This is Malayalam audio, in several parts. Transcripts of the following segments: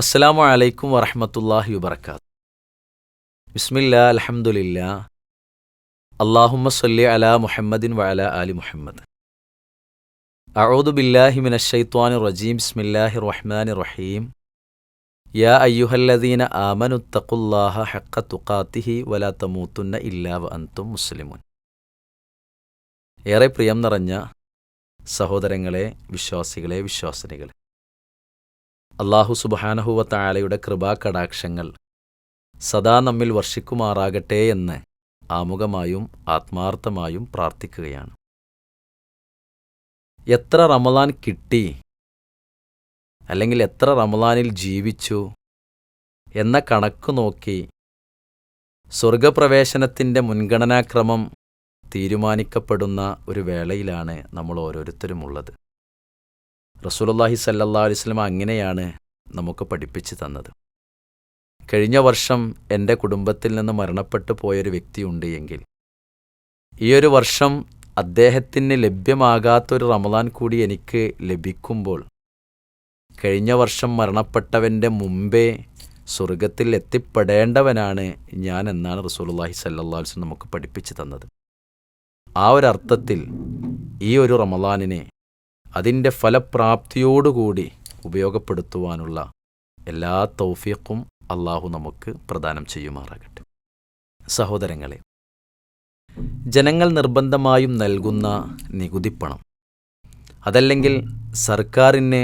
അസ്സലാമു അലൈക്കും വറഹമത്തല്ലാഹി വബർക്കാത്ത് ബിസ്മില്ല അലഹമുല്ല അള്ളാഹുമ്മ സല്ലി അലാ മുഹമ്മദിൻ വഅല ആലി മുഹമ്മദ്. അഊദു ബില്ലാഹി മിനശ്ശൈത്വാനി റജീം. ബിസ്മില്ലാഹി റഹ്മാനി റഹീം. യാ അയ്യുഹല്ലദീന ആമനുത്തഖുല്ലാഹ ഹഖ തുഖാത്തിഹി വലാ തമൂത്തുന്ന ഇല്ലാ വ അൻതും മുസ്ലിമുൻ. ഏറെ പ്രിയം നിറഞ്ഞ സഹോദരങ്ങളെ വിശ്വാസികളെ വിശ്വാസിനികളെ അള്ളാഹു സുബാനഹുവത്തായാലയുടെ കൃപാകടാക്ഷങ്ങൾ സദാ നമ്മിൽ വർഷിക്കുമാറാകട്ടെ എന്ന് ആമുഖമായും ആത്മാർത്ഥമായും പ്രാർത്ഥിക്കുകയാണ്. എത്ര റമദാൻ കിട്ടി അല്ലെങ്കിൽ എത്ര റമദാനിൽ ജീവിച്ചു എന്ന കണക്ക് നോക്കി സ്വർഗപ്രവേശനത്തിന്റെ മുൻഗണനാക്രമം തീരുമാനിക്കപ്പെടുന്ന ഒരു വേളയിലാണ് നമ്മൾ ഓരോരുത്തരുമുള്ളത്. റസൂലുള്ളാഹി സല്ലാ അലൈഹി വസല്ലം അങ്ങനെയാണ് നമുക്ക് പഠിപ്പിച്ചു തന്നത്. കഴിഞ്ഞ വർഷം എന്റെ കുടുംബത്തിൽ നിന്ന് മരണപ്പെട്ടു പോയൊരു വ്യക്തിയുണ്ട് എങ്കിൽ ഈയൊരു ഒരു വർഷം അദ്ദേഹത്തിന് ലഭ്യമാകാത്തൊരു റമദാൻ കൂടി എനിക്ക് ലഭിക്കുമ്പോൾ കഴിഞ്ഞ വർഷം മരണപ്പെട്ടവന്റെ മുമ്പേ സ്വർഗത്തിൽ എത്തിപ്പെടേണ്ടവനാണ് ഞാൻ എന്നാണ് റസൂലുള്ളാഹി സല്ലല്ലാഹു അലൈഹി നമുക്ക് പഠിപ്പിച്ചു തന്നത്. ആ ഒരർത്ഥത്തിൽ ഈ ഒരു റമദാനിനെ അതിന്റെ ഫലപ്രാപ്തിയോടുകൂടി ഉപയോഗപ്പെടുത്തുവാനുള്ള എല്ലാ തൗഫീഖും അള്ളാഹു നമുക്ക് പ്രദാനം ചെയ്യുമാറാകട്ടെ. സഹോദരങ്ങളെ ജനങ്ങൾ നിർബന്ധമായും നൽകുന്ന നികുതിപ്പണം അതല്ലെങ്കിൽ സർക്കാരിന്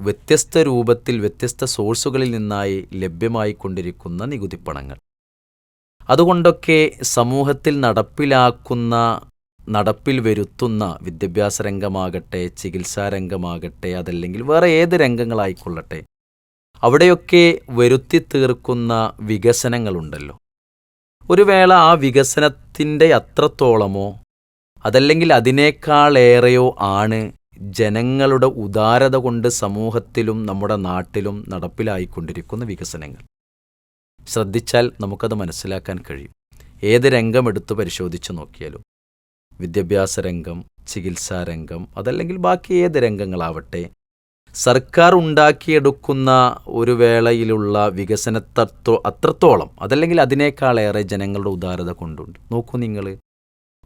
വ്യത്യസ്ത രൂപത്തിൽ വ്യത്യസ്ത സോഴ്സുകളിൽ നിന്നായി ലഭ്യമായിക്കൊണ്ടിരിക്കുന്ന നികുതിപ്പണങ്ങൾ അതുകൊണ്ടൊക്കെ സമൂഹത്തിൽ നടപ്പിലാക്കുന്ന നടപ്പിൽ വരുത്തുന്ന വിദ്യാഭ്യാസ രംഗമാകട്ടെ ചികിത്സാ രംഗമാകട്ടെ അതല്ലെങ്കിൽ വേറെ ഏത് രംഗങ്ങളായിക്കൊള്ളട്ടെ അവിടെയൊക്കെ വരുത്തി തീർക്കുന്ന വികസനങ്ങളുണ്ടല്ലോ. ഒരു വേള ആ വികസനത്തിന്റെ അത്രത്തോളമോ അതല്ലെങ്കിൽ അതിനേക്കാളേറെയോ ആണ് ജനങ്ങളുടെ ഉദാരത കൊണ്ട് സമൂഹത്തിലും നമ്മുടെ നാട്ടിലും നടപ്പിലായിക്കൊണ്ടിരിക്കുന്ന വികസനങ്ങൾ. ശ്രദ്ധിച്ചാൽ നമുക്കത് മനസ്സിലാക്കാൻ കഴിയും. ഏത് രംഗമെടുത്ത് പരിശോധിച്ച് നോക്കിയാലും. വിദ്യാഭ്യാസ രംഗം ചികിത്സാ രംഗം അതല്ലെങ്കിൽ ബാക്കി ഏത് രംഗങ്ങളാവട്ടെ സർക്കാർ ഉണ്ടാക്കിയെടുക്കുന്ന ഒരു വേളയിലുള്ള വികസനത്തോ അത്രത്തോളം അതല്ലെങ്കിൽ അതിനേക്കാളേറെ ജനങ്ങളുടെ ഉദാരത കൊണ്ടുണ്ട്. നോക്കൂ നിങ്ങൾ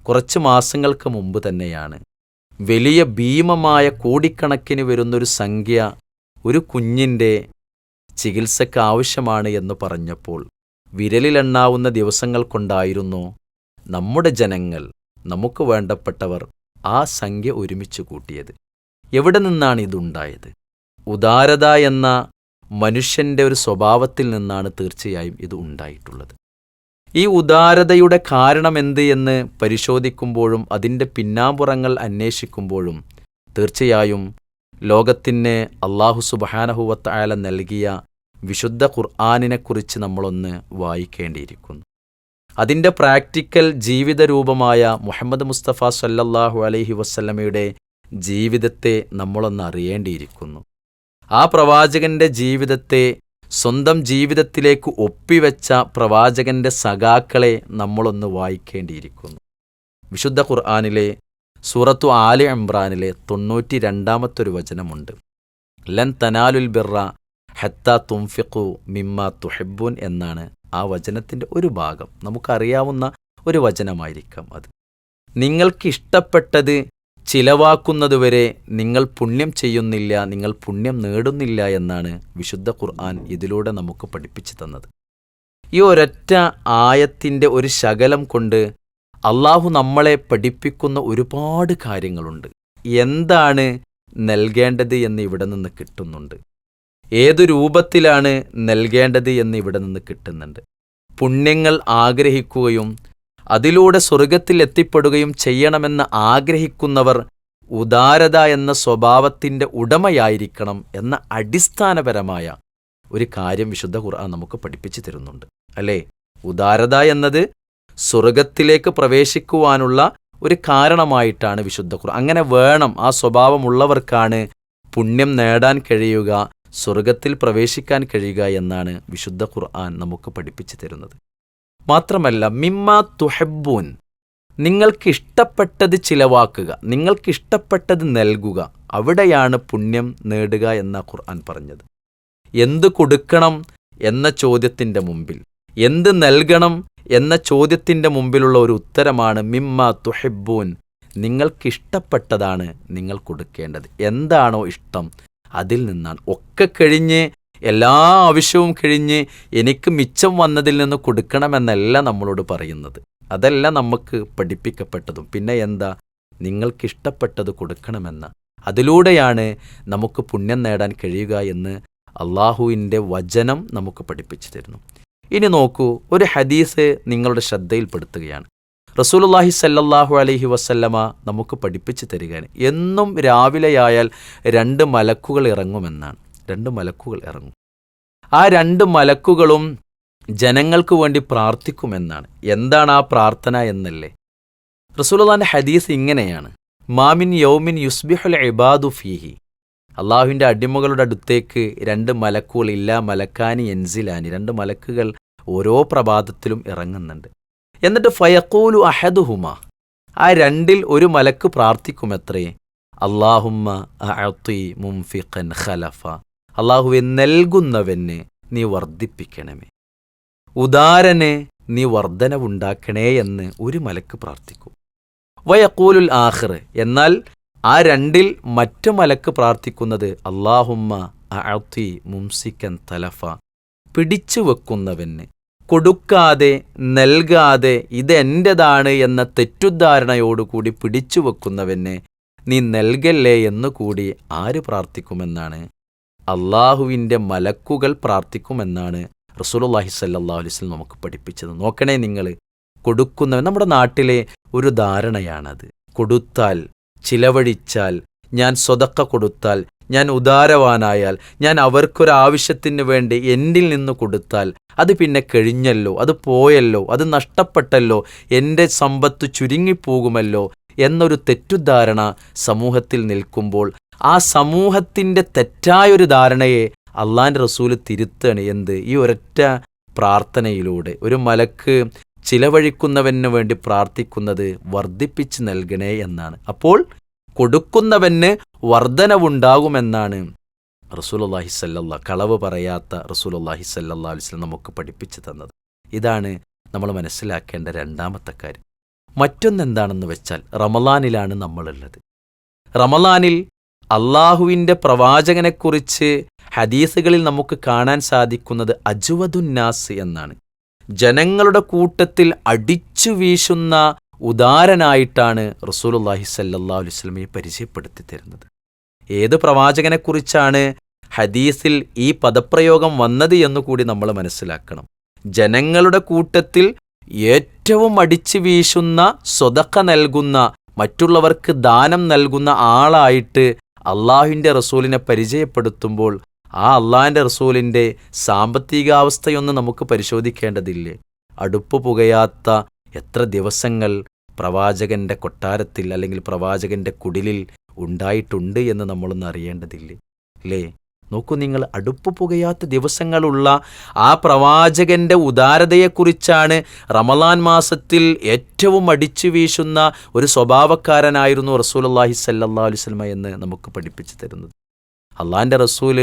കുറച്ച് മാസങ്ങൾക്ക് മുമ്പ് തന്നെയാണ് വലിയ ഭീമമായ കോടിക്കണക്കിന് വരുന്നൊരു സംഖ്യ ഒരു കുഞ്ഞിന്റെ ചികിത്സയ്ക്ക് ആവശ്യമാണ് എന്ന് പറഞ്ഞപ്പോൾ വിരലിലെണ്ണാവുന്ന ദിവസങ്ങൾ കൊണ്ടായിരുന്നു നമ്മുടെ ജനങ്ങൾ നമുക്ക് വേണ്ടപ്പെട്ടവർ ആ സംഖ്യ ഒരുമിച്ച് കൂട്ടിയത്. എവിടെ നിന്നാണ് ഇതുണ്ടായത്? ഉദാരത എന്ന മനുഷ്യന്റെ ഒരു സ്വഭാവത്തിൽ നിന്നാണ് തീർച്ചയായും ഇത് ഉണ്ടായിട്ടുള്ളത്. ഈ ഉദാരതയുടെ കാരണം എന്ത് എന്ന് പരിശോധിക്കുമ്പോഴും അതിന്റെ പിന്നാമ്പുറങ്ങൾ അന്വേഷിക്കുമ്പോഴും തീർച്ചയായും ലോകത്തിന് അള്ളാഹു സുബാനഹുവത്തായാല നൽകിയ വിശുദ്ധ ഖുർആാനിനെക്കുറിച്ച് നമ്മളൊന്ന് വായിക്കേണ്ടിയിരിക്കുന്നു. അതിന്റെ പ്രാക്ടിക്കൽ ജീവിത രൂപമായ മുഹമ്മദ് മുസ്തഫ സല്ലല്ലാഹു അലൈഹി വസ്ലമയുടെ ജീവിതത്തെ നമ്മളൊന്ന് അറിയേണ്ടിയിരിക്കുന്നു. ആ പ്രവാചകന്റെ ജീവിതത്തെ സ്വന്തം ജീവിതത്തിലേക്ക് ഒപ്പിവെച്ച പ്രവാചകന്റെ സഖാക്കളെ നമ്മളൊന്ന് വായിക്കേണ്ടിയിരിക്കുന്നു. വിശുദ്ധ ഖുർആാനിലെ സൂറത്തു ആലി ഇമ്രാനിലെ തൊണ്ണൂറ്റി രണ്ടാമത്തൊരു വചനമുണ്ട്. ലൻ തനാലുൽ ബിറ ഹത്ത തുംഫിഖു മിമ്മ തുഹെബുൻ എന്നാണ് ആ വചനത്തിന്റെ ഒരു ഭാഗം. നമുക്കറിയാവുന്ന ഒരു വചനമായിരിക്കാം അത്. നിങ്ങൾക്ക് നിങ്ങൾക്കിഷ്ടപ്പെട്ടത് ചിലവാക്കുന്നതുവരെ നിങ്ങൾ പുണ്യം ചെയ്യുന്നില്ല നിങ്ങൾ പുണ്യം നേടുന്നില്ല എന്നാണ് വിശുദ്ധ ഖുർആൻ ഇതിലൂടെ നമുക്ക് പഠിപ്പിച്ചു തന്നത്. ഈ ഒരൊറ്റ ആയത്തിന്റെ ഒരു ശകലം കൊണ്ട് അള്ളാഹു നമ്മളെ പഠിപ്പിക്കുന്ന ഒരുപാട് കാര്യങ്ങളുണ്ട്. എന്താണ് നൽകേണ്ടത് എന്ന് ഇവിടെ നിന്ന് കിട്ടുന്നുണ്ട്. ഏതു രൂപത്തിലാണ് നൽകേണ്ടത് എന്ന് ഇവിടെ നിന്ന് കിട്ടുന്നുണ്ട്. പുണ്യങ്ങൾ ആഗ്രഹിക്കുകയും അതിലൂടെ സ്വർഗത്തിൽ എത്തിപ്പെടുകയും ചെയ്യണമെന്ന് ആഗ്രഹിക്കുന്നവർ ഉദാരത എന്ന സ്വഭാവത്തിന്റെ ഉടമയായിരിക്കണം എന്ന അടിസ്ഥാനപരമായ ഒരു കാര്യം വിശുദ്ധ ഖുർആൻ നമുക്ക് പഠിപ്പിച്ചു തരുന്നുണ്ട്. അല്ലേ? ഉദാരത എന്നത് സ്വർഗത്തിലേക്ക് പ്രവേശിക്കുവാനുള്ള ഒരു കാരണമായിട്ടാണ് വിശുദ്ധ ഖുർആൻ. അങ്ങനെ വേണം ആ സ്വഭാവമുള്ളവർക്കാണ് പുണ്യം നേടാൻ കഴിയുക സ്വർഗത്തിൽ പ്രവേശിക്കാൻ കഴിയുക എന്നാണ് വിശുദ്ധ ഖുർആൻ നമുക്ക് പഠിപ്പിച്ചു തരുന്നത്. മാത്രമല്ല മിമ്മ തുഹബൂൻ നിങ്ങൾക്ക് ഇഷ്ടപ്പെട്ടത് ചിലവാക്കുക നിങ്ങൾക്ക് ഇഷ്ടപ്പെട്ടത് നൽകുക അവിടെയാണ് പുണ്യം നേടുക എന്ന ഖുർആൻ പറഞ്ഞത്. എന്ത് കൊടുക്കണം എന്ന ചോദ്യത്തിന്റെ മുമ്പിൽ എന്ത് നൽകണം എന്ന ചോദ്യത്തിന്റെ മുമ്പിലുള്ള ഒരു ഉത്തരമാണ് മിമ്മ തുഹിബൂൻ നിങ്ങൾക്കിഷ്ടപ്പെട്ടതാണ് നിങ്ങൾ കൊടുക്കേണ്ടത്. എന്താണോ ഇഷ്ടം അതിൽ നിന്നാണ്. ഒക്കെ കഴിഞ്ഞ് എല്ലാ ആവശ്യവും കഴിഞ്ഞ് എനിക്ക് മിച്ചം വന്നതിൽ നിന്ന് കൊടുക്കണമെന്നല്ല നമ്മളോട് പറയുന്നത്. അതല്ല നമുക്ക് പഠിപ്പിക്കപ്പെട്ടതും. പിന്നെ എന്താ? നിങ്ങൾക്കിഷ്ടപ്പെട്ടത് കൊടുക്കണമെന്ന. അതിലൂടെയാണ് നമുക്ക് പുണ്യം നേടാൻ കഴിയുക എന്ന് അള്ളാഹുവിന്റെ വചനം നമുക്ക് പഠിപ്പിച്ചു തരുന്നു. ഇനി നോക്കൂ ഒരു ഹദീസ് നിങ്ങളുടെ ശ്രദ്ധയിൽപ്പെടുത്തുകയാണ്. റസൂലുള്ളാഹി സല്ലാഹു അലഹി വസ്ല്ലമ നമുക്ക് പഠിപ്പിച്ചു തരികയാണ്. എന്നും രാവിലെയായാൽ രണ്ട് മലക്കുകൾ ഇറങ്ങുമെന്നാണ്. രണ്ട് മലക്കുകൾ ഇറങ്ങും. ആ രണ്ട് മലക്കുകളും ജനങ്ങൾക്ക് വേണ്ടി പ്രാർത്ഥിക്കുമെന്നാണ്. എന്താണ് ആ പ്രാർത്ഥന എന്നല്ലേ? റസൂലുള്ളാഹിന്റെ ഹദീസ് ഇങ്ങനെയാണ്. മാമിൻ യൗമിൻ യുസ്ബിഹുൽ ഇബാദു ഫീഹി. അള്ളാഹുവിന്റെ അടിമകളുടെ അടുത്തേക്ക് രണ്ട് മലക്കുകൾ ഇല്ല മലക്കാനി എൻസിലാനി. രണ്ട് മലക്കുകൾ ഓരോ പ്രഭാതത്തിലും ഇറങ്ങുന്നുണ്ട്. എന്നിട്ട് ഫയക്കൂലു അഹദുഹുമ. ആ രണ്ടിൽ ഒരു മലക്ക് പ്രാർത്ഥിക്കുമത്രേ. അള്ളാഹുമ്മ അഅത്തി മുംഫിഖൻ ഖലഫ. അള്ളാഹുവെ നൽകുന്നവന് നീ വർദ്ധിപ്പിക്കണമേ. ഉദാരന് നീ വർധനവുണ്ടാക്കണേ എന്ന് ഒരു മലക്ക് പ്രാർത്ഥിക്കും. വയക്കൂലുൽ ആഖിർ. എന്നാൽ ആ രണ്ടിൽ മറ്റു മലക്ക് പ്രാർത്ഥിക്കുന്നത് അള്ളാഹുമ്മ അഅത്തി മുംസിക്കൻ തലഫ. പിടിച്ചു വെക്കുന്നവന് കൊടുക്കാതെ നൽകാതെ ഇതെന്റെതാണ് എന്ന തെറ്റുദ്ധാരണയോടുകൂടി പിടിച്ചു വെക്കുന്നവന് നീ നൽകല്ലേ എന്നുകൂടി ആര് പ്രാർത്ഥിക്കുമെന്നാണ്? അള്ളാഹുവിന്റെ മലക്കുകൾ പ്രാർത്ഥിക്കുമെന്നാണ് റസൂലുള്ളാഹി സല്ലല്ലാഹു അലൈഹി വസല്ലം നമുക്ക് പഠിപ്പിച്ചത്. നോക്കണേ നിങ്ങൾ കൊടുക്കുന്നവൻ നമ്മുടെ നാട്ടിലെ ഒരു ധാരണയാണത്. കൊടുത്താൽ ചിലവഴിച്ചാൽ ഞാൻ സ്വതക്ക കൊടുത്താൽ ഞാൻ ഉദാരവാനായാൽ ഞാൻ അവർക്കൊരാവശ്യത്തിന് വേണ്ടി എന്നിൽ നിന്ന് കൊടുത്താൽ അത് പിന്നെ കഴിഞ്ഞല്ലോ അത് പോയല്ലോ അത് നഷ്ടപ്പെട്ടല്ലോ എന്റെ സമ്പത്ത് ചുരുങ്ങിപ്പോകുമല്ലോ എന്നൊരു തെറ്റുദ്ധാരണ സമൂഹത്തിൽ നിൽക്കുമ്പോൾ ആ സമൂഹത്തിന്റെ തെറ്റായൊരു ധാരണയെ അള്ളാന്റെ റസൂൽ തിരുത്താണ് എന്ത്? ഈ ഒരൊറ്റ പ്രാർത്ഥനയിലൂടെ ഒരു മലക്ക് ചിലവഴിക്കുന്നവന് വേണ്ടി പ്രാർത്ഥിക്കുന്നത് വർദ്ധിപ്പിച്ച് നൽകണേ എന്നാണ്. അപ്പോൾ കൊടുക്കുന്നവന് വർധനവുണ്ടാകുമെന്നാണ് റസൂലുള്ളാഹി സല്ലല്ല കളവ് പറയാത്ത റസൂലുള്ളാഹി സല്ലല്ലാ അലിസ്ലം നമുക്ക് പഠിപ്പിച്ചു തന്നത്. ഇതാണ് നമ്മൾ മനസ്സിലാക്കേണ്ട രണ്ടാമത്തെ കാര്യം. മറ്റൊന്നെന്താണെന്ന് വെച്ചാൽ റമലാനിലാണ് നമ്മളുള്ളത്. റമലാനിൽ അള്ളാഹുവിന്റെ പ്രവാചകനെക്കുറിച്ച് ഹദീസുകളിൽ നമുക്ക് കാണാൻ സാധിക്കുന്നത് അജുവദുന്നാസ് എന്നാണ്. ജനങ്ങളുടെ കൂട്ടത്തിൽ അടിച്ചു വീശുന്ന ഉദാരനായിട്ടാണ് റസൂലുള്ളാഹി സല്ലാ അലൈഹി വസല്ലമയെ പരിചയപ്പെടുത്തി തരുന്നത്. ഏത് പ്രവാചകനെക്കുറിച്ചാണ് ഹദീസിൽ ഈ പദപ്രയോഗം വന്നത് എന്നുകൂടി നമ്മൾ മനസ്സിലാക്കണം. ജനങ്ങളുടെ കൂട്ടത്തിൽ ഏറ്റവും അടിച്ചു വീശുന്ന സ്വതക്ക നൽകുന്ന മറ്റുള്ളവർക്ക് ദാനം നൽകുന്ന ആളായിട്ട് അള്ളാഹുവിന്റെ റസൂലിനെ പരിചയപ്പെടുത്തുമ്പോൾ ആ അള്ളാഹിന്റെ റസൂലിന്റെ സാമ്പത്തികാവസ്ഥയൊന്നും നമുക്ക് പരിശോധിക്കേണ്ടതില്ലേ? അടുപ്പ് പുകയാത്ത എത്ര ദിവസങ്ങൾ പ്രവാചകന്റെ കൊട്ടാരത്തിൽ അല്ലെങ്കിൽ പ്രവാചകന്റെ കുടിലിൽ ഉണ്ടായിട്ടുണ്ട് എന്ന് നമ്മളൊന്ന് അറിയേണ്ടതില്ലേ. അല്ലേ നോക്കൂ നിങ്ങൾ അടുപ്പ് പുകയാത്ത ദിവസങ്ങളുള്ള ആ പ്രവാചകന്റെ ഉദാരതയെക്കുറിച്ചാണ് റമലാൻ മാസത്തിൽ ഏറ്റവും അടിച്ചു വീശുന്ന ഒരു സ്വഭാവക്കാരനായിരുന്നു റസൂലുള്ളാഹി സല്ലല്ലാഹു അലൈഹി വസല്ലമ എന്ന് നമുക്ക് പഠിപ്പിച്ചു തരുന്നത്. അള്ളാന്റെ റസൂൽ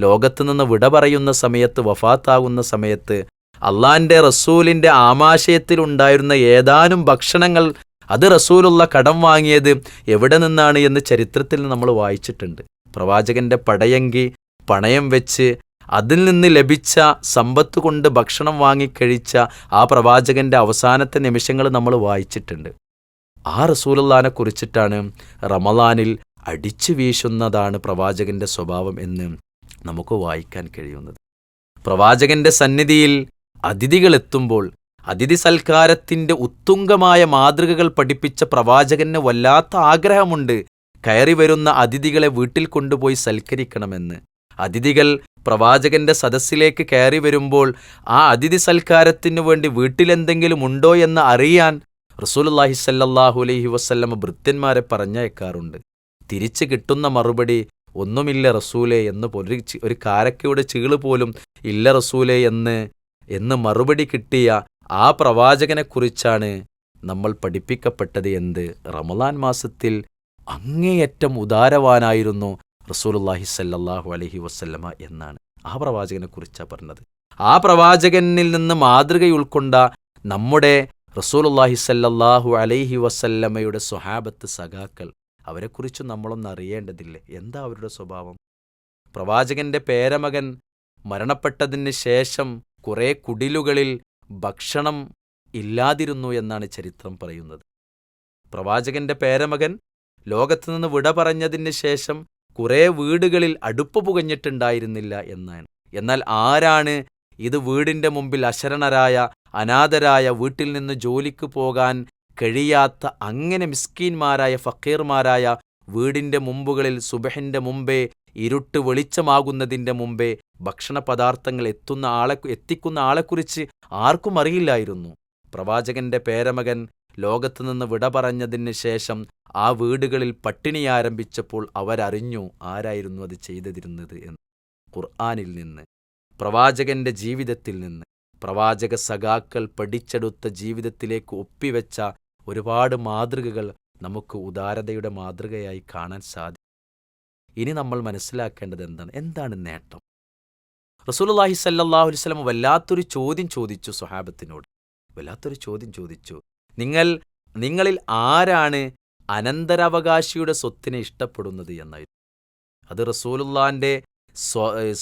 ലോകത്ത് നിന്ന് വിട പറയുന്ന സമയത്ത് വഫാത്താകുന്ന സമയത്ത് അള്ളാഹിന്റെ റസൂലിന്റെ ആമാശയത്തിലുണ്ടായിരുന്ന ഏതാനും ഭക്ഷണങ്ങൾ അത് റസൂലുള്ള കടം വാങ്ങിയത് എവിടെ നിന്നാണ് എന്ന് ചരിത്രത്തിൽ നമ്മൾ വായിച്ചിട്ടുണ്ട്. പ്രവാചകന്റെ പടയങ്കി പണയം വെച്ച് അതിൽ നിന്ന് ലഭിച്ച സമ്പത്ത് കൊണ്ട് ഭക്ഷണം വാങ്ങിക്കഴിച്ച ആ പ്രവാചകന്റെ അവസാനത്തെ നിമിഷങ്ങൾ നമ്മൾ വായിച്ചിട്ടുണ്ട്. ആ റസൂലുള്ളാനെ കുറിച്ചിട്ടാണ് റമലാനിൽ അടിച്ചു വീശുന്നതാണ് പ്രവാചകന്റെ സ്വഭാവം എന്ന് നമുക്ക് വായിക്കാൻ കഴിയുന്നത്. പ്രവാചകന്റെ സന്നിധിയിൽ അതിഥികൾ എത്തുമ്പോൾ അതിഥി സൽക്കാരത്തിന്റെ ഉത്തുംഗമായ മാതൃകകൾ പഠിപ്പിച്ച പ്രവാചകന് വല്ലാത്ത ആഗ്രഹമുണ്ട് കയറി വരുന്ന അതിഥികളെ വീട്ടിൽ കൊണ്ടുപോയി സൽക്കരിക്കണമെന്ന്. അതിഥികൾ പ്രവാചകന്റെ സദസ്സിലേക്ക് കയറി വരുമ്പോൾ ആ അതിഥി സൽക്കാരത്തിനു വേണ്ടി വീട്ടിലെന്തെങ്കിലും ഉണ്ടോ എന്ന് അറിയാൻ റസൂലുള്ളാഹി സല്ലാഹു അലൈഹി വസ്ല്ലം ഭൃത്യന്മാരെ പറഞ്ഞയക്കാറുണ്ട്. തിരിച്ചു കിട്ടുന്ന മറുപടി ഒന്നുമില്ല റസൂലെ എന്ന് ഒരു ഒരു കാരക്കയുടെ ചീൾ പോലും ഇല്ല റസൂലെ എന്ന് എന്ന് മറുപടി കിട്ടിയ ആ പ്രവാചകനെക്കുറിച്ചാണ് നമ്മൾ പഠിപ്പിക്കപ്പെട്ടത് എന്ത്? റമലാൻ മാസത്തിൽ അങ്ങേയറ്റം ഉദാരവാനായിരുന്നു റസൂലുള്ളാഹി സല്ലാഹു അലഹി വസ്ല്ലമ എന്നാണ് ആ പ്രവാചകനെക്കുറിച്ചാണ് പറഞ്ഞത്. ആ പ്രവാചകനിൽ നിന്ന് മാതൃക ഉൾക്കൊണ്ട നമ്മുടെ റസൂലുള്ളാഹി സല്ലാഹു അലൈഹി വസല്ലമയുടെ സ്വഹാബത്ത് സഖാക്കൾ അവരെക്കുറിച്ച് നമ്മളൊന്നും അറിയേണ്ടതില്ലേ. എന്താ അവരുടെ സ്വഭാവം? പ്രവാചകന്റെ പേരമകൻ മരണപ്പെട്ടതിന് ശേഷം കുറേ കുടിലുകളിൽ ഭക്ഷണം ഇല്ലാതിരുന്നു എന്നാണ് ചരിത്രം പറയുന്നത്. പ്രവാചകന്റെ പേരമകൻ ലോകത്തുനിന്ന് വിട പറഞ്ഞതിന് ശേഷം കുറേ വീടുകളിൽ അടുപ്പ് പുകഞ്ഞിട്ടുണ്ടായിരുന്നില്ല എന്നാണ്. എന്നാൽ ആരാണ് ഇത് വീടിന്റെ മുമ്പിൽ അശരണരായ അനാഥരായ വീട്ടിൽ നിന്ന് ജോലിക്ക് പോകാൻ കഴിയാത്ത അങ്ങനെ മിസ്കീന്മാരായ ഫക്കീർമാരായ വീടിന്റെ മുമ്പുകളിൽ സുബഹിന്റെ മുമ്പേ ഇരുട്ട് വെളിച്ചമാകുന്നതിന്റെ മുമ്പേ ഭക്ഷണപദാർത്ഥങ്ങൾ എത്തുന്ന ആളെ എത്തിക്കുന്ന ആളെക്കുറിച്ച് ആർക്കും അറിയില്ലായിരുന്നു. പ്രവാചകന്റെ പേരമകൻ ലോകത്തുനിന്ന് വിട പറഞ്ഞതിന് ശേഷം ആ വീടുകളിൽ പട്ടിണി ആരംഭിച്ചപ്പോൾ അവരറിഞ്ഞു ആരായിരുന്നു അത് ചെയ്തിരുന്നത് എന്ന്. ഖുർആാനിൽ നിന്ന് പ്രവാചകന്റെ ജീവിതത്തിൽ നിന്ന് പ്രവാചക സഖാക്കൾ പഠിച്ചെടുത്ത ജീവിതത്തിലേക്ക് ഒപ്പിവെച്ച ഒരുപാട് മാതൃകകൾ നമുക്ക് ഉദാരതയുടെ മാതൃകയായി കാണാൻ സാധിക്കും ഇനി നമ്മൾ മനസ്സിലാക്കേണ്ടത് എന്താണ്? എന്താണ് നേട്ടം? റസൂലുള്ളാഹി സല്ലല്ലാഹു അലൈഹി വസല്ലം വല്ലാത്തൊരു ചോദ്യം ചോദിച്ചു സ്വഹാബത്തിനോട്. വല്ലാത്തൊരു ചോദ്യം ചോദിച്ചു. നിങ്ങൾ നിങ്ങളിൽ ആരാണ് അനന്തരാവകാശിയുടെ സ്വത്തിനെ ഇഷ്ടപ്പെടുന്നത് എന്നായിരുന്നു അത് റസൂലുള്ളാന്റെ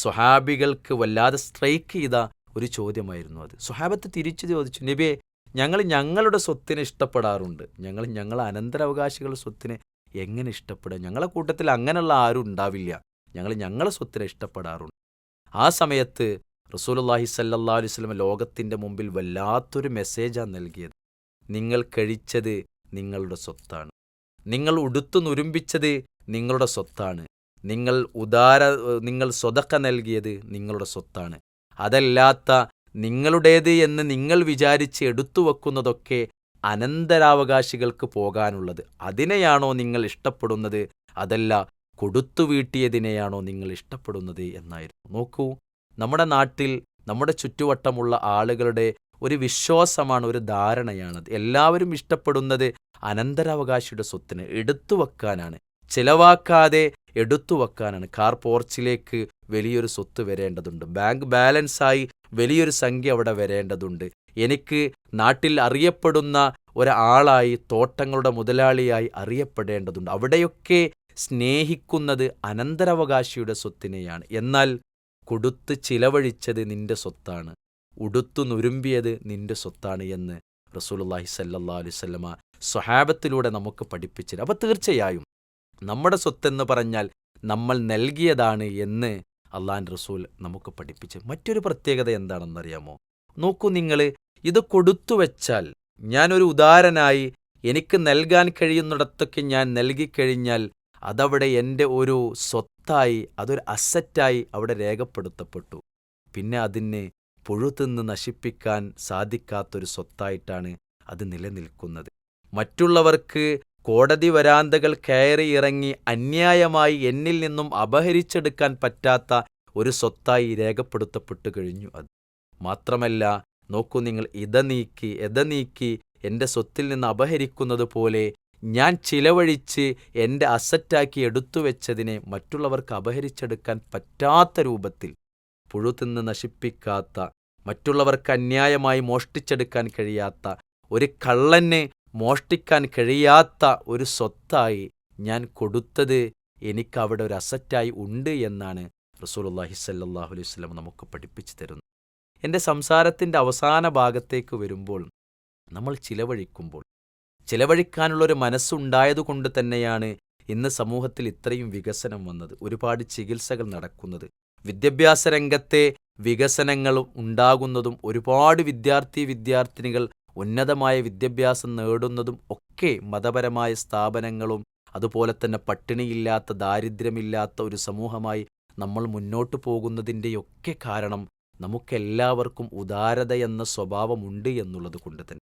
സ്വഹാബികൾക്ക് വല്ലാതെ സ്ട്രൈക്ക് ചെയ്ത ഒരു ചോദ്യമായിരുന്നു അത്. സ്വഹാബത്ത് തിരിച്ചു ചോദിച്ചു നബിയെ ഞങ്ങൾ ഞങ്ങളുടെ സ്വത്തിനെ ഇഷ്ടപ്പെടാറുണ്ട്. ഞങ്ങൾ ഞങ്ങൾ അനന്തരാവകാശികളുടെ സ്വത്തിനെ എങ്ങനെ ഇഷ്ടപ്പെടുക? ഞങ്ങളെ കൂട്ടത്തിൽ അങ്ങനെയുള്ള ആരും ഉണ്ടാവില്ല. ഞങ്ങൾ ഞങ്ങളെ സ്വത്തിനെ ഇഷ്ടപ്പെടാറുണ്ട്. ആ സമയത്ത് റസൂലുള്ളാഹി സല്ലല്ലാഹു അലൈഹി ലോകത്തിന്റെ മുമ്പിൽ വല്ലാത്തൊരു മെസ്സേജാണ് നൽകിയത്. നിങ്ങൾ കഴിച്ചത് നിങ്ങളുടെ സ്വത്താണ്. നിങ്ങൾ ഉടുത്തു നുരുമ്പിച്ചത് നിങ്ങളുടെ സ്വത്താണ്. നിങ്ങൾ ഉദാര നിങ്ങൾ സ്വതക്ക നൽകിയത് നിങ്ങളുടെ സ്വത്താണ്. അതല്ലാത്ത നിങ്ങളുടേത് എന്ന് നിങ്ങൾ വിചാരിച്ച് എടുത്തു വെക്കുന്നതൊക്കെ അനന്തരാവകാശികൾക്ക് പോകാനുള്ളത്. അതിനെയാണോ നിങ്ങൾ ഇഷ്ടപ്പെടുന്നത്? അതല്ല കൊടുത്തു വീട്ടിയതിനെയാണോ നിങ്ങൾ ഇഷ്ടപ്പെടുന്നത് എന്നായിരുന്നു. നോക്കൂ നമ്മുടെ നാട്ടിൽ നമ്മുടെ ചുറ്റുവട്ടമുള്ള ആളുകളുടെ ഒരു വിശ്വാസമാണ് ഒരു ധാരണയാണത്. എല്ലാവരും ഇഷ്ടപ്പെടുന്നത് അനന്തരാവകാശിയുടെ സ്വത്തിന് എടുത്തു വെക്കാനാണ്. ചിലവാക്കാതെ എടുത്തു വെക്കാനാണ്. കാർ പോർച്ചിലേക്ക് വലിയൊരു സ്വത്ത് വരേണ്ടതുണ്ട്. ബാങ്ക് ബാലൻസായി വലിയൊരു സംഖ്യ അവിടെ വരേണ്ടതുണ്ട്. എനിക്ക് നാട്ടിൽ അറിയപ്പെടുന്ന ഒരാളായി തോട്ടങ്ങളുടെ മുതലാളിയായി അറിയപ്പെടേണ്ടതുണ്ട്. അവിടെയൊക്കെ സ്നേഹിക്കുന്നത് അനന്തരാവകാശിയുടെ സ്വത്തിനെയാണ്. എന്നാൽ കൊടുത്ത് ചിലവഴിച്ചത് നിന്റെ സ്വത്താണ്. ഉടുത്തു നുരുമ്പിയത് നിന്റെ സ്വത്താണ് എന്ന് റസൂലുള്ളാഹി സല്ലാ അലൈഹി വസല്ലമ സ്വഹാബത്തിലൂടെ നമുക്ക് പഠിപ്പിച്ചത് അപ്പോൾ തീർച്ചയായും നമ്മുടെ സ്വത്തെന്ന് പറഞ്ഞാൽ നമ്മൾ നൽകിയതാണ് എന്ന് അള്ളാൻ റസൂൽ നമുക്ക് പഠിപ്പിച്ച്. മറ്റൊരു പ്രത്യേകത എന്താണെന്നറിയാമോ? നോക്കൂ നിങ്ങൾ ഇത് കൊടുത്തു വെച്ചാൽ ഞാനൊരു ഉദാരനായി എനിക്ക് നൽകാൻ കഴിയുന്നിടത്തൊക്കെ ഞാൻ നൽകിക്കഴിഞ്ഞാൽ അതവിടെ എന്റെ ഒരു സ്വത്തായി അതൊരു അസറ്റായി അവിടെ രേഖപ്പെടുത്തപ്പെട്ടു. പിന്നെ അതിനെ പുഴുതിന്ന് നശിപ്പിക്കാൻ സാധിക്കാത്തൊരു സ്വത്തായിട്ടാണ് അത് നിലനിൽക്കുന്നത്. മറ്റുള്ളവർക്ക് കോടതി വരാന്തകൾ കയറി ഇറങ്ങി അന്യായമായി എന്നിൽ നിന്നും അപഹരിച്ചെടുക്കാൻ പറ്റാത്ത ഒരു സ്വത്തായി രേഖപ്പെടുത്തപ്പെട്ടു കഴിഞ്ഞു അത്. മാത്രമല്ല നോക്കൂ നിങ്ങൾ ഇത നീക്കി എത നീക്കി എന്റെ സ്വത്തിൽ നിന്ന് അപഹരിക്കുന്നത് പോലെ ഞാൻ ചിലവഴിച്ച് എന്റെ അസറ്റാക്കി എടുത്തു വെച്ചതിനെ മറ്റുള്ളവർക്ക് അപഹരിച്ചെടുക്കാൻ പറ്റാത്ത രൂപത്തിൽ പുഴുതിന്ന് നശിപ്പിക്കാത്ത മറ്റുള്ളവർക്ക് അന്യായമായി മോഷ്ടിച്ചെടുക്കാൻ കഴിയാത്ത ഒരു കള്ളനെ മോഷ്ടിക്കാൻ കഴിയാത്ത ഒരു സ്വത്തായി ഞാൻ കൊടുത്തത് എനിക്കവിടെ ഒരു അസറ്റായി ഉണ്ട് എന്നാണ് റസൂലുള്ളാഹി സല്ലല്ലാഹു അലൈഹി വസല്ലം നമുക്ക് പഠിപ്പിച്ചു തരുന്നത്. എന്റെ സംസാരത്തിന്റെ അവസാന ഭാഗത്തേക്ക് വരുമ്പോൾ നമ്മൾ ചിലവഴിക്കുമ്പോൾ ചിലവഴിക്കാനുള്ളൊരു മനസ്സുണ്ടായതുകൊണ്ട് തന്നെയാണ് ഇന്ന് സമൂഹത്തിൽ ഇത്രയും വികസനം വന്നത് ഒരുപാട് ചികിത്സകൾ നടക്കുന്നത്. വിദ്യാഭ്യാസ രംഗത്തെ വികസനങ്ങൾ ഉണ്ടാകുന്നതും ഒരുപാട് വിദ്യാർത്ഥി വിദ്യാർത്ഥിനികൾ ഉന്നതമായ വിദ്യാഭ്യാസം നേടുന്നതും ഒക്കെ മതപരമായ സ്ഥാപനങ്ങളും അതുപോലെ തന്നെ പട്ടിണിയില്ലാത്ത ദാരിദ്ര്യമില്ലാത്ത ഒരു സമൂഹമായി നമ്മൾ മുന്നോട്ടു പോകുന്നതിന്റെയൊക്കെ കാരണം നമുക്കെല്ലാവർക്കും ഉദാരത എന്ന സ്വഭാവമുണ്ട് എന്നുള്ളത് കൊണ്ട് തന്നെ.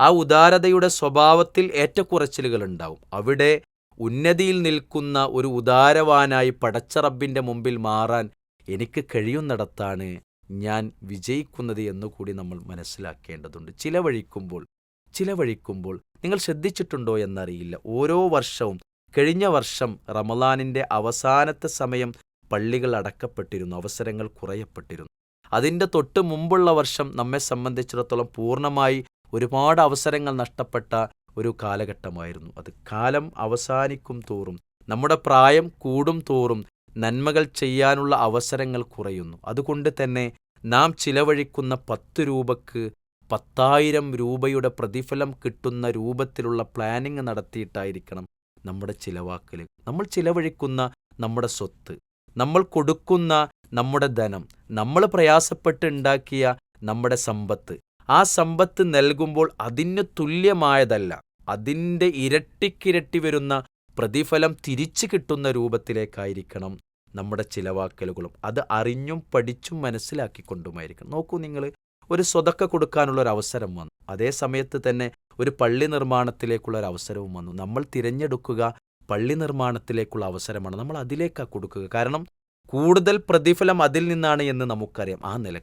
ആ ഉദാരതയുടെ സ്വഭാവത്തിൽ ഏറ്റക്കുറച്ചിലുകൾ ഉണ്ടാവും അവിടെ ഉന്നതിയിൽ നിൽക്കുന്ന ഒരു ഉദാരവാനായി പടച്ചറബിന്റെ മുമ്പിൽ മാറാൻ എനിക്ക് കഴിയുന്നിടത്താണ് ഞാൻ വിജയിക്കുന്നത് എന്നുകൂടി നമ്മൾ മനസ്സിലാക്കേണ്ടതുണ്ട്. ചിലവഴിക്കുമ്പോൾ ചിലവഴിക്കുമ്പോൾ നിങ്ങൾ ശ്രദ്ധിച്ചിട്ടുണ്ടോ എന്നറിയില്ല. ഓരോ വർഷവും കഴിഞ്ഞ വർഷം റമലാനിന്റെ അവസാനത്തെ സമയം പള്ളികൾ അടക്കപ്പെട്ടിരുന്നു അവസരങ്ങൾ കുറയപ്പെട്ടിരുന്നു. അതിന്റെ തൊട്ട് മുമ്പുള്ള വർഷം നമ്മെ സംബന്ധിച്ചിടത്തോളം പൂർണമായി ഒരുപാട് അവസരങ്ങൾ നഷ്ടപ്പെട്ട ഒരു കാലഘട്ടമായിരുന്നു. അത് കാലം അവസാനിക്കും തോറും നമ്മുടെ പ്രായം കൂടും തോറും നന്മകൾ ചെയ്യാനുള്ള അവസരങ്ങൾ കുറയുന്നു. അതുകൊണ്ട് തന്നെ നാം ചിലവഴിക്കുന്ന പത്ത് രൂപക്ക് പത്തായിരം രൂപയുടെ പ്രതിഫലം കിട്ടുന്ന രൂപത്തിലുള്ള പ്ലാനിങ് നടത്തിയിട്ടായിരിക്കണം നമ്മുടെ ചിലവാക്കൽ നമ്മൾ ചിലവഴിക്കുന്ന നമ്മുടെ സ്വത്ത്. നമ്മൾ കൊടുക്കുന്ന നമ്മുടെ ധനം നമ്മൾ പ്രയാസപ്പെട്ട് ഉണ്ടാക്കിയ നമ്മുടെ സമ്പത്ത്. ആ സമ്പത്ത് നൽകുമ്പോൾ അതിന് തുല്യമായതല്ല അതിന്റെ ഇരട്ടിക്കിരട്ടി വരുന്ന പ്രതിഫലം തിരിച്ചു കിട്ടുന്ന രൂപത്തിലേക്കായിരിക്കണം നമ്മുടെ ചിലവാക്കലുകളും. അത് അറിഞ്ഞും പഠിച്ചും മനസ്സിലാക്കിക്കൊണ്ടുമായിരിക്കണം. നോക്കൂ നിങ്ങൾ ഒരു സ്വതക്ക കൊടുക്കാനുള്ള ഒരു അവസരം വന്നു. അതേ സമയത്ത് തന്നെ ഒരു പള്ളി നിർമ്മാണത്തിലേക്കുള്ള ഒരു അവസരവും വന്നു. നമ്മൾ തിരഞ്ഞെടുക്കുക പള്ളി നിർമ്മാണത്തിലേക്കുള്ള അവസരമാണ് നമ്മൾ അതിലേക്കാണ് കൊടുക്കുക. കാരണം കൂടുതൽ പ്രതിഫലം അതിൽ നിന്നാണ് എന്ന് നമുക്കറിയാം. ആ നില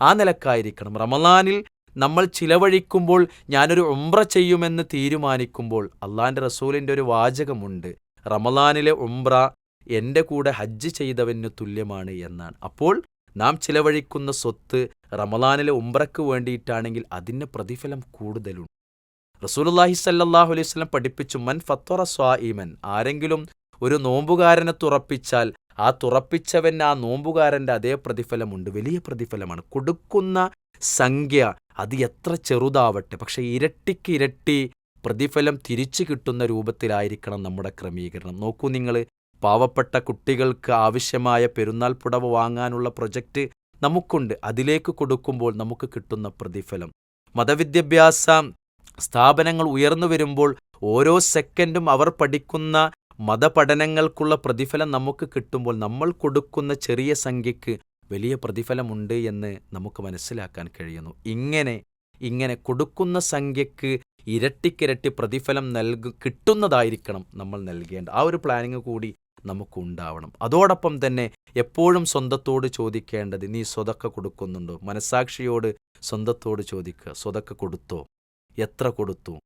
ആ നിലക്കായിരിക്കണം. റമലാനിൽ നമ്മൾ ചിലവഴിക്കുമ്പോൾ ഞാനൊരു ഉംറ ചെയ്യുമെന്ന് തീരുമാനിക്കുമ്പോൾ അള്ളാന്റെ റസൂലിന്റെ ഒരു വാചകമുണ്ട്. റമലാനിലെ ഉംറ എന്റെ കൂടെ ഹജ്ജ് ചെയ്തവന് തുല്യമാണ് എന്നാണ്. അപ്പോൾ നാം ചിലവഴിക്കുന്ന സ്വത്ത് റമലാനിലെ ഉംറയ്ക്ക് വേണ്ടിയിട്ടാണെങ്കിൽ അതിന് പ്രതിഫലം കൂടുതലുണ്ട്. റസൂലുല്ലാഹി സല്ലാഹു അലൈഹി സ്വലം പഠിപ്പിച്ചു മൻ ഫത്വറ സ്വാഇമൻ ആരെങ്കിലും ഒരു നോമ്പുകാരനെ തുറപ്പിച്ചാൽ ആ തുറപ്പിച്ചവൻ ആ നോമ്പുകാരന്റെ അതേ പ്രതിഫലമുണ്ട് വലിയ പ്രതിഫലമാണ്. കൊടുക്കുന്ന സംഖ്യ അത് എത്ര ചെറുതാവട്ടെ പക്ഷേ ഇരട്ടിക്ക് ഇരട്ടി പ്രതിഫലം തിരിച്ചു കിട്ടുന്ന രൂപത്തിലായിരിക്കണം നമ്മുടെ ക്രമീകരണം. നോക്കൂ നിങ്ങൾ പാവപ്പെട്ട കുട്ടികൾക്ക് ആവശ്യമായ പെരുന്നാൾ പുടവ് വാങ്ങാനുള്ള പ്രൊജക്റ്റ് നമുക്കുണ്ട്. അതിലേക്ക് കൊടുക്കുമ്പോൾ നമുക്ക് കിട്ടുന്ന പ്രതിഫലം. മതവിദ്യാഭ്യാസ സ്ഥാപനങ്ങൾ ഉയർന്നു വരുമ്പോൾ ഓരോ സെക്കൻഡും അവർ പഠിക്കുന്ന മതപഠനങ്ങൾക്കുള്ള പ്രതിഫലം നമുക്ക് കിട്ടുമ്പോൾ നമ്മൾ കൊടുക്കുന്ന ചെറിയ സംഖ്യക്ക് വലിയ പ്രതിഫലമുണ്ട് എന്ന് നമുക്ക് മനസ്സിലാക്കാൻ കഴിയുന്നു. ഇങ്ങനെ ഇങ്ങനെ കൊടുക്കുന്ന സംഖ്യയ്ക്ക് ഇരട്ടിക്കിരട്ടി പ്രതിഫലം നൽകു കിട്ടുന്നതായിരിക്കണം നമ്മൾ നൽകേണ്ട ആ ഒരു പ്ലാനിങ് കൂടി നമുക്കുണ്ടാവണം അതോടൊപ്പം തന്നെ എപ്പോഴും സ്വന്തത്തോട് ചോദിക്കേണ്ടത് നീ സ്വതൊക്കെ കൊടുക്കുന്നുണ്ടോ? മനസാക്ഷിയോട് സ്വന്തത്തോട് ചോദിക്കുക സ്വതൊക്കെ കൊടുത്തോ? എത്ര കൊടുത്തു?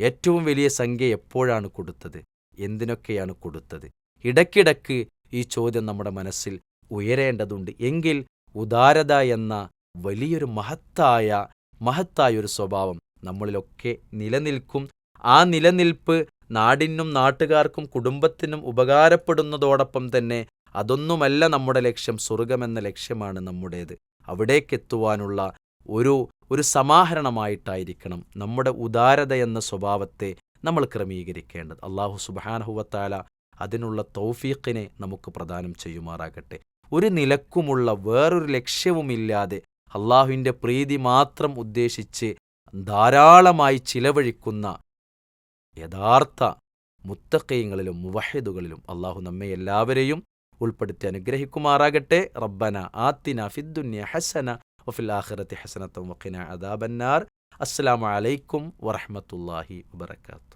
ഏറ്റവും വലിയ സംഖ്യ എപ്പോഴാണ് കൊടുത്തത്? എന്തിനൊക്കെയാണ് കൊടുത്തത്? ഇടയ്ക്കിടയ്ക്ക് ഈ ചോദ്യം നമ്മുടെ മനസ്സിൽ ഉയരേണ്ടതുണ്ട്. എങ്കിൽ ഉദാരത എന്ന വലിയൊരു മഹത്തായ മഹത്തായ ഒരു സ്വഭാവം നമ്മളിലൊക്കെ നിലനിൽക്കും. ആ നിലനിൽപ്പ് നാടിനും നാട്ടുകാർക്കും കുടുംബത്തിനും ഉപകാരപ്പെടുന്നതോടൊപ്പം തന്നെ അതൊന്നുമല്ല നമ്മുടെ ലക്ഷ്യം സ്വർഗമെന്ന ലക്ഷ്യമാണ് നമ്മുടേത്. അവിടേക്കെത്തുവാനുള്ള ഒരു ഒരു സമാഹരണമായിട്ടായിരിക്കണം നമ്മുടെ ഉദാരത എന്ന സ്വഭാവത്തെ നമ്മൾ ക്രമീകരിക്കേണ്ടത്. അള്ളാഹു സുബാനഹുവത്താല അതിനുള്ള തൗഫീഖിനെ നമുക്ക് പ്രദാനം ചെയ്യുമാറാകട്ടെ. ഒരു നിലക്കുമുള്ള വേറൊരു ലക്ഷ്യവുമില്ലാതെ അള്ളാഹുവിന്റെ പ്രീതി മാത്രം ഉദ്ദേശിച്ച് ധാരാളമായി ചിലവഴിക്കുന്ന യഥാർത്ഥ മുത്തക്കയങ്ങളിലും മുവഹിദുകളിലും അള്ളാഹു നമ്മെ എല്ലാവരെയും ഉൾപ്പെടുത്തി അനുഗ്രഹിക്കുമാറാകട്ടെ. റബ്ബന ആത്തിന ഫിദ്ദുന്യ ഹസന وفي الآخرة حسنة وقنا عذاب النار. السلام عليكم ورحمة الله وبركاته.